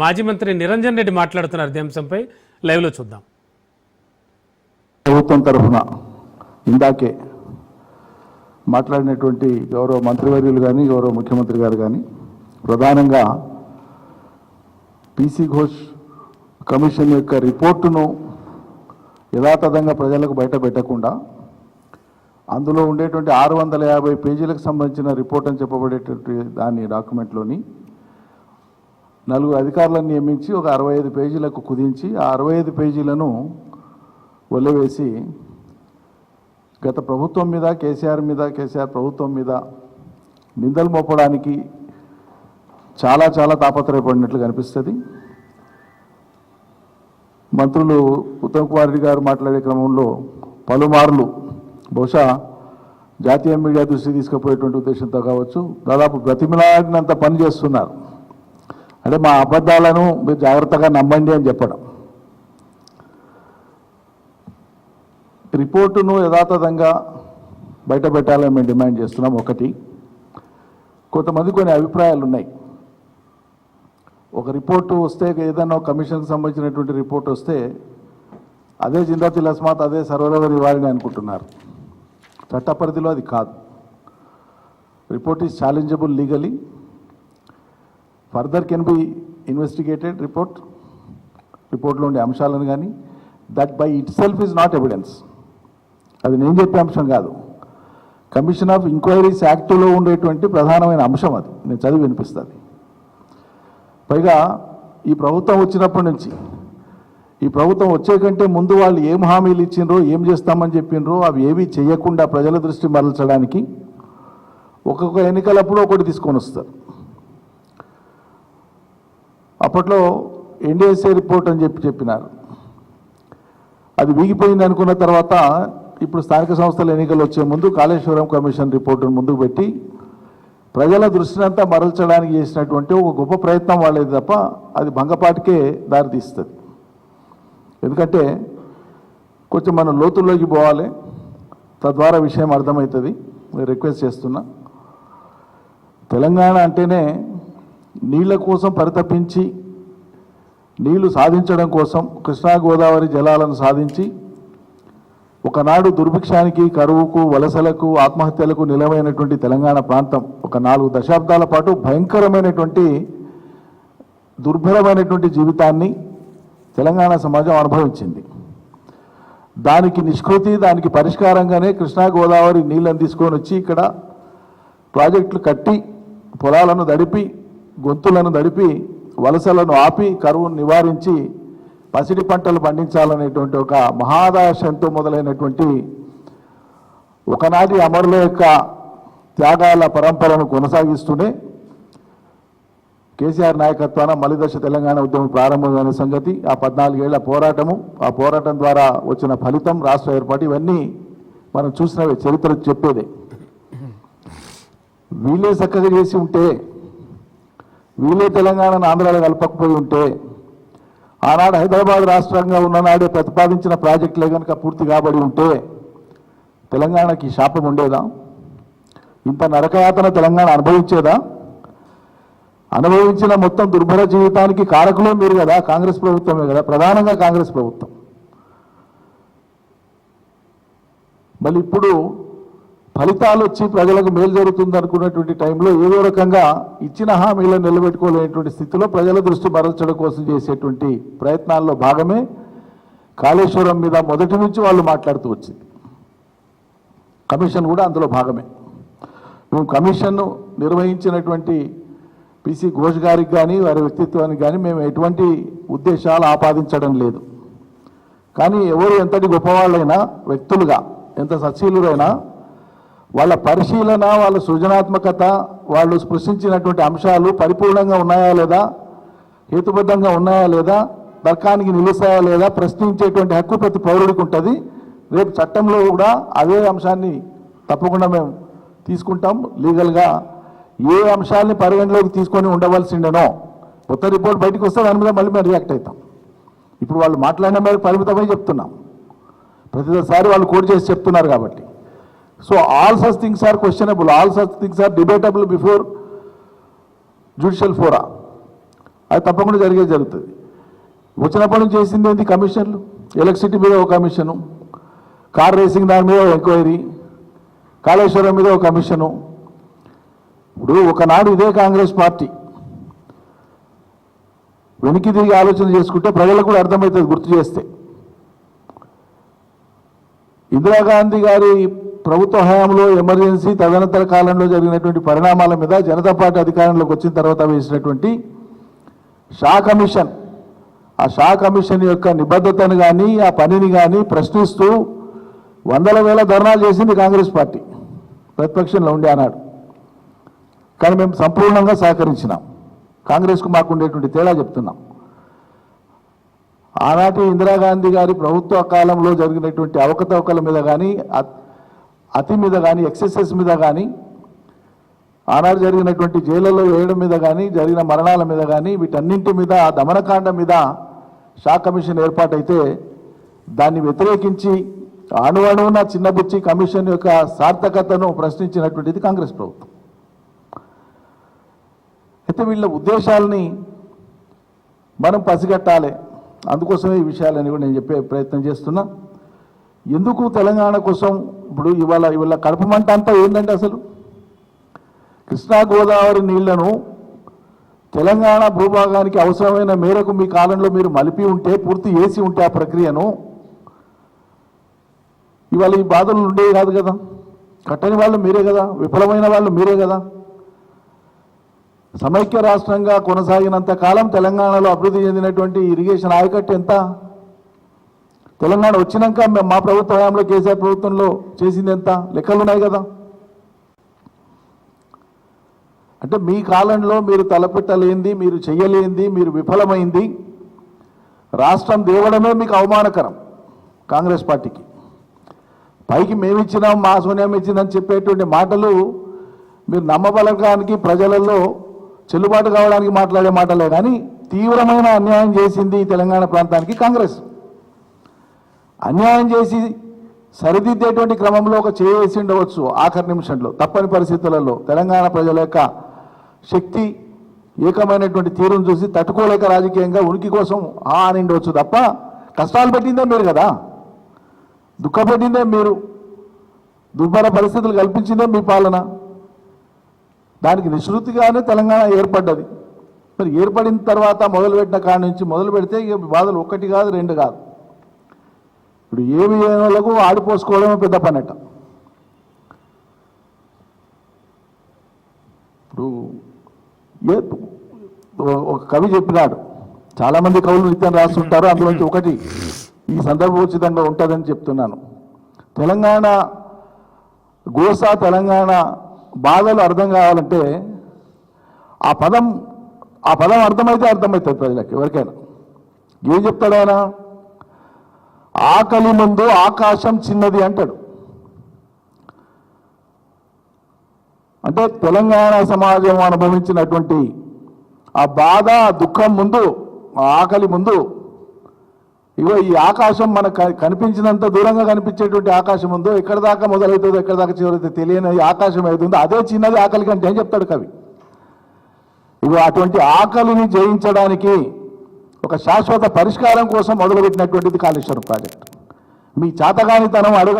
మాజీ మంత్రి నిరంజన్ రెడ్డి మాట్లాడుతున్నారు ఇదే అంశంపై. లైవ్లో చూద్దాం. ప్రభుత్వం తరఫున ఇందాకే మాట్లాడినటువంటి గౌరవ మంత్రివర్యులు కానీ గౌరవ ముఖ్యమంత్రి గారు కానీ ప్రధానంగా పీసీ ఘోష్ కమిషన్ యొక్క రిపోర్టును యథాతథంగా ప్రజలకు బయట పెట్టకుండా అందులో ఉండేటువంటి ఆరు వందల యాభై పేజీలకు సంబంధించిన రిపోర్ట్ అని చెప్పబడేటువంటి దాని డాక్యుమెంట్లోని నలుగురు అధికారులను నియమించి ఒక అరవై ఐదు పేజీలకు కుదించి ఆ అరవై ఐదు పేజీలను వల్లవేసి గత ప్రభుత్వం మీద కేసీఆర్ మీద కేసీఆర్ ప్రభుత్వం మీద నిందలు మోపడానికి చాలా చాలా తాపత్రయపడినట్లు కనిపిస్తుంది. మంత్రులు ఉత్తమ్ కుమార్ రెడ్డి గారు మాట్లాడే క్రమంలో పలుమార్లు బహుశా జాతీయ మీడియా దృష్టి తీసుకుపోయేటువంటి ఉద్దేశంతో కావచ్చు దాదాపు బ్రతిమిలాడినంత పని చేస్తున్నారు. అంటే మా అబద్ధాలను మీరు జాగ్రత్తగా నమ్మండి అని చెప్పడం. రిపోర్టును యథాతథంగా బయట పెట్టాలని మేము డిమాండ్ చేస్తున్నాం ఒకటి. కొంతమంది కొన్ని అభిప్రాయాలు ఉన్నాయి. ఒక రిపోర్టు వస్తే ఏదైనా కమిషన్కి సంబంధించినటువంటి రిపోర్ట్ వస్తే అదే జిందాతిల్ తిలస్మాత్ అదే సర్వరవర్ ఇవ్వాలని అనుకుంటున్నారు. చట్ట పరిధిలో అది కాదు. Report is challengeable legally. Further can be investigated report రిపోర్ట్లో ఉండే అంశాలను కానీ that by itself is not evidence అది నేను చెప్పే అంశం కాదు. కమిషన్ ఆఫ్ ఎంక్వైరీస్ యాక్ట్లో ఉండేటువంటి ప్రధానమైన అంశం అది. నేను చదివి వినిపిస్తుంది. పైగా ఈ ప్రభుత్వం వచ్చినప్పటి నుంచి ఈ ప్రభుత్వం వచ్చే కంటే ముందు వాళ్ళు ఏం హామీలు ఇచ్చిండ్రో ఏం చేస్తామని చెప్పినరో అవి ఏవి చేయకుండా ప్రజల దృష్టి మరల్చడానికి ఒక్కొక్క ఎన్నికలప్పుడు ఒకటి తీసుకొని వస్తారు. అప్పట్లో ఎన్డీఎస్ఏ రిపోర్ట్ అని చెప్పి చెప్పినారు. అది వీగిపోయింది అనుకున్న తర్వాత ఇప్పుడు స్థానిక సంస్థల ఎన్నికలు వచ్చే ముందు కాళేశ్వరం కమిషన్ రిపోర్టును ముందుకు పెట్టి ప్రజల దృష్టినంతా మరల్చడానికి చేసినటువంటి ఒక గొప్ప ప్రయత్నం వాళ్ళేది తప్ప అది భంగపాటికే దారితీస్తుంది. ఎందుకంటే కొంచెం మనం లోతుల్లోకి పోవాలి. తద్వారా విషయం అర్థమవుతుంది. రిక్వెస్ట్ చేస్తున్నా. తెలంగాణ అంటేనే నీళ్ళ కోసం పరితపించి నీళ్ళు సాధించడం కోసం కృష్ణా గోదావరి జలాలను సాధించి ఒకనాడు దుర్భిక్షానికి కరువుకు వలసలకు ఆత్మహత్యలకు నిలవైనటువంటి తెలంగాణ ప్రాంతం ఒక నాలుగు దశాబ్దాల పాటు భయంకరమైనటువంటి దుర్భరమైనటువంటి జీవితాన్ని తెలంగాణ సమాజం అనుభవించింది. దానికి నిష్కృతి దానికి పరిష్కారంగానే కృష్ణా గోదావరి నీళ్ళని తీసుకొని వచ్చి ఇక్కడ ప్రాజెక్టులు కట్టి పొలాలను దడిపి గొంతులను దడిపి వలసలను ఆపి కరువును నివారించి పసిడి పంటలు పండించాలనేటువంటి ఒక మహాదాశంతో మొదలైనటువంటి ఒకనాటి అమరుల యొక్క త్యాగాల పరంపరను కొనసాగిస్తూనే కేసీఆర్ నాయకత్వాన మలిదశ తెలంగాణ ఉద్యమం ప్రారంభమైన సంగతి ఆ పద్నాలుగేళ్ళ పోరాటము ఆ పోరాటం ద్వారా వచ్చిన ఫలితం రాష్ట్ర ఏర్పాటు ఇవన్నీ మనం చూసినవే చరిత్ర చెప్పేదే. వీళ్ళే చక్కగా చేసి ఉంటే వీళ్ళే తెలంగాణను ఆంధ్రాలో కలపకపోయి ఉంటే ఆనాడు హైదరాబాద్ రాష్ట్రంగా ఉన్ననాడే ప్రతిపాదించిన ప్రాజెక్టులే కనుక పూర్తి కాబడి ఉంటే తెలంగాణకి శాపం ఉండేదా? ఇంత నరకయాతన తెలంగాణ అనుభవించేదా? అనుభవించిన మొత్తం దుర్భర జీవితానికి కారకులు మీరు కదా కాంగ్రెస్ ప్రభుత్వమే కదా ప్రధానంగా కాంగ్రెస్ ప్రభుత్వం. మళ్ళీ ఇప్పుడు ఫలితాలు వచ్చి ప్రజలకు మేలు జరుగుతుంది అనుకున్నటువంటి టైంలో ఏదో రకంగా ఇచ్చిన హామీలను నిలబెట్టుకోలేనటువంటి స్థితిలో ప్రజల దృష్టి మరల్చడం కోసం చేసేటువంటి ప్రయత్నాల్లో భాగమే కాళేశ్వరం మీద మొదటి నుంచి వాళ్ళు మాట్లాడుతూ వచ్చింది. కమిషన్ కూడా అందులో భాగమే. మేము కమిషన్ను నిర్వహించినటువంటి పిసి ఘోష్ గారికి కానీ వారి వ్యక్తిత్వానికి కానీ మేము ఎటువంటి ఉద్దేశాలు ఆపాదించడం లేదు. కానీ ఎవరు ఎంతటి గొప్పవాళ్ళైనా వ్యక్తులుగా ఎంత సచీలురైనా వాళ్ళ పరిశీలన వాళ్ళ సృజనాత్మకత వాళ్ళు స్పృశించినటువంటి అంశాలు పరిపూర్ణంగా ఉన్నాయా లేదా హేతుబద్ధంగా ఉన్నాయా లేదా తర్కానికి నిలుస్తాయా లేదా ప్రశ్నించేటువంటి హక్కు ప్రతి పౌరుడికి ఉంటుంది. రేపు చట్టంలో కూడా అదే అంశాన్ని తప్పకుండా మేము తీసుకుంటాం. లీగల్గా ఏ అంశాలని పరిగణలోకి తీసుకొని ఉండవలసిండనో కొత్త రిపోర్ట్ బయటకు వస్తే దాని మీద మళ్ళీ మేము రియాక్ట్ అవుతాం. ఇప్పుడు వాళ్ళు మాట్లాడిన మీద పరిమితమై చెప్తున్నాం. ప్రతిసారి వాళ్ళు కోడ్ చేసి చెప్తున్నారు కాబట్టి. So all such things are questionable all such things are debatable before judicial fora అది తప్పకుండా జరిగేది జరుగుతుంది. వచ్చినప్పటి నుంచి చేసింది ఏంటి కమిషన్లు? ఎలక్ట్రిసిటీ మీద ఒక కమిషను కార్ రేసింగ్ దాని మీద ఎంక్వైరీ కాళేశ్వరం మీద ఒక కమిషను. ఇప్పుడు ఒకనాడు ఇదే కాంగ్రెస్ పార్టీ. వెనక్కి తిరిగి ఆలోచన చేసుకుంటే ప్రజలకు కూడా అర్థమవుతుంది గుర్తు చేస్తే. ఇందిరాగాంధీ గారి ప్రభుత్వ హయాంలో ఎమర్జెన్సీ తదనంతర కాలంలో జరిగినటువంటి పరిణామాల మీద జనతా పార్టీ అధికారంలోకి వచ్చిన తర్వాత వేసినటువంటి షా కమిషన్ ఆ షా కమిషన్ యొక్క నిబద్ధతను కానీ ఆ పనిని కానీ ప్రశ్నిస్తూ వందల వేల ధర్నాలు చేసింది కాంగ్రెస్ పార్టీ. ప్రతిపక్షంలో ఉండే అన్నాడు కానీ మేము సంపూర్ణంగా సహకరించినాం. కాంగ్రెస్కు మాకు ఉండేటువంటి తేడా చెప్తున్నాం. ఆనాటి ఇందిరాగాంధీ గారి ప్రభుత్వ కాలంలో జరిగినటువంటి అవకతవకల మీద కానీ అతి మీద కానీ ఎక్సెసెస్ మీద కానీ ఆనాడు జరిగినటువంటి జైళ్ళలో వేయడం మీద కానీ జరిగిన మరణాల మీద కానీ వీటన్నింటి మీద ఆ దమనకాండ మీద షా కమిషన్ ఏర్పాటైతే దాన్ని వ్యతిరేకించి అణువణువున చిన్నబుచ్చి కమిషన్ యొక్క సార్థకతను ప్రశ్నించినటువంటిది కాంగ్రెస్ ప్రభుత్వం. అయితే వీళ్ళ ఉద్దేశాలని మనం పసిగట్టాలి. అందుకోసమే ఈ విషయాలని కూడా నేను చెప్పే ప్రయత్నం చేస్తున్నా. ఎందుకు తెలంగాణ కోసం ఇప్పుడు ఇవాళ ఇవాళ కడపమంట మంట అంతా ఏంటంటే అసలు? కృష్ణా గోదావరి నీళ్ళను తెలంగాణ భూభాగానికి అవసరమైన మేరకు మీ కాలంలో మీరు మలిపి ఉంటే పూర్తి చేసి ఉంటే ఆ ప్రక్రియను ఇవాళ ఈ బాధలు ఉండేవి కాదు కదా. కట్టని వాళ్ళు మీరే కదా విఫలమైన వాళ్ళు మీరే కదా. సమైక్య రాష్ట్రంగా కొనసాగినంత కాలం తెలంగాణలో అభివృద్ధి చెందినటువంటి ఇరిగేషన్ ఆయకట్టు ఎంత? తెలంగాణ వచ్చినాక మేము మా ప్రభుత్వ హయాంలో కేసీఆర్ ప్రభుత్వంలో చేసింది ఎంత? లెక్కలు ఉన్నాయి కదా. అంటే మీ కాలంలో మీరు తలపెట్టలేంది మీరు చెయ్యలేంది మీరు విఫలమైంది. రాష్ట్రం దేవడమే మీకు అవమానకరం కాంగ్రెస్ పార్టీకి. పైకి మేమిచ్చినాం మా సోనియా ఇచ్చిందని చెప్పేటువంటి మాటలు మీరు నమ్మబలకానికి ప్రజలలో చెల్లుబాటు కావడానికి మాట్లాడే మాటలే. కానీ తీవ్రమైన అన్యాయం చేసింది తెలంగాణ ప్రాంతానికి కాంగ్రెస్. అన్యాయం చేసి సరిదిద్దేటువంటి క్రమంలో ఒక చేసి ఉండవచ్చు ఆఖరి నిమిషంలో. తప్పని పరిస్థితులలో తెలంగాణ ప్రజల యొక్క శక్తి ఏకమైనటువంటి తీరును చూసి తట్టుకోలేక రాజకీయంగా ఉనికి కోసం ఆ అని ఉండవచ్చు తప్ప కష్టాలు పెట్టిందే మీరు కదా. దుఃఖపెట్టిందే మీరు. దుర్భర పరిస్థితులు కల్పించిందే మీ పాలన. దానికి నిశ్రుతిగానే తెలంగాణ ఏర్పడ్డది. మరి ఏర్పడిన తర్వాత మొదలుపెట్టిన కాడి నుంచి మొదలు పెడితే ఇక బాధలు ఒకటి కాదు రెండు కాదు. ఇప్పుడు ఏవి చేయని వాళ్ళకు ఆడిపోసుకోవడమే పెద్ద పనట. ఇప్పుడు ఏ ఒక కవి చెప్పినాడు చాలామంది కవులు నిత్యం రాస్తుంటారు అందులోంచి ఒకటి ఈ సందర్భోచితంగా ఉంటుందని చెప్తున్నాను. తెలంగాణ గోస తెలంగాణ బాధలు అర్థం కావాలంటే ఆ పదం ఆ పదం అర్థమైతే అర్థమవుతుంది ప్రజలకు ఎవరికైనా. ఏం చెప్తాడు ఆయన? ఆకలి ముందు ఆకాశం చిన్నది అంటాడు. అంటే తెలంగాణ సమాజం అనుభవించినటువంటి ఆ బాధ ఆ దుఃఖం ముందు ఆ ఆకలి ముందు ఇగో ఈ ఆకాశం మనకు కనిపించినంత దూరంగా కనిపించేటువంటి ఆకాశం ఉందో ఎక్కడ దాకా మొదలవుతుందో ఎక్కడ దాకా చివరైతే తెలియని ఆకాశం ఏదుందో అదే చిన్నది ఆకలి కంటే ఏం చెప్తాడు కవి? ఇగో అటువంటి ఆకలిని జయించడానికి ఒక శాశ్వత పరిష్కారం కోసం మొదలుపెట్టినటువంటిది కాళేశ్వరం ప్రాజెక్టు. మీ చేతగానితనం అడగ